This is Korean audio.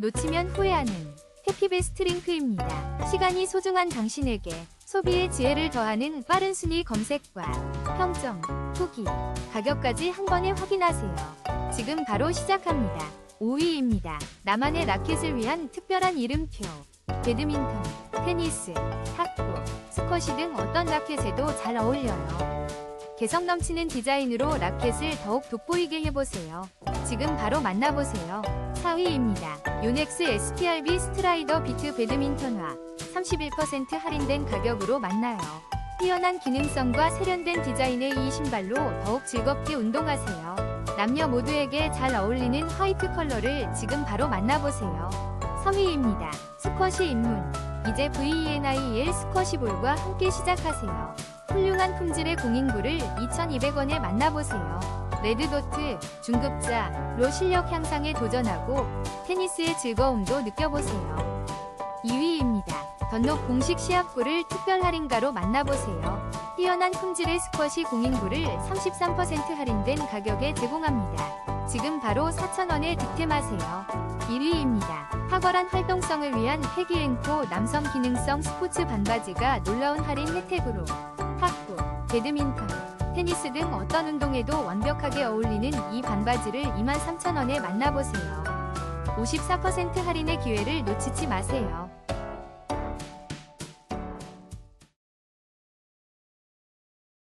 놓치면 후회하는 해피베스트 링크입니다. 시간이 소중한 당신에게 소비의 지혜를 더하는 빠른 순위 검색과 평점, 후기, 가격까지 한 번에 확인하세요. 지금 바로 시작합니다. 5위입니다. 나만의 라켓을 위한 특별한 이름표. 배드민턴, 테니스, 탁구, 스쿼시 등 어떤 라켓에도 잘 어울려요. 개성 넘치는 디자인으로 라켓을 더욱 돋보이게 해보세요. 지금 바로 만나보세요. 4위입니다. 요넥스 STRB 스트라이더 비트 배드민턴화 31% 할인된 가격으로 만나요. 뛰어난 기능성과 세련된 디자인의 이 신발로 더욱 즐겁게 운동하세요. 남녀 모두에게 잘 어울리는 화이트 컬러를 지금 바로 만나보세요. 3위입니다. 스쿼시 입문. 이제 VENIL 스쿼시 볼과 함께 시작하세요. 훌륭한 품질의 공인구를 2,200원에 만나보세요. 레드도트, 중급자로 실력 향상에 도전하고 테니스의 즐거움도 느껴보세요. 2위입니다. 던록 공식 시합구를 특별 할인가로 만나보세요. 뛰어난 품질의 스쿼시 공인구를 33% 할인된 가격에 제공합니다. 지금 바로 4,000원에 득템하세요. 1위입니다. 탁월한 활동성을 위한 패기앵코 남성 기능성 스포츠 반바지가 놀라운 할인 혜택으로 탁구, 배드민턴, 테니스 등 어떤 운동에도 완벽하게 어울리는 이 반바지를 23,000원에 만나보세요. 54% 할인의 기회를 놓치지 마세요.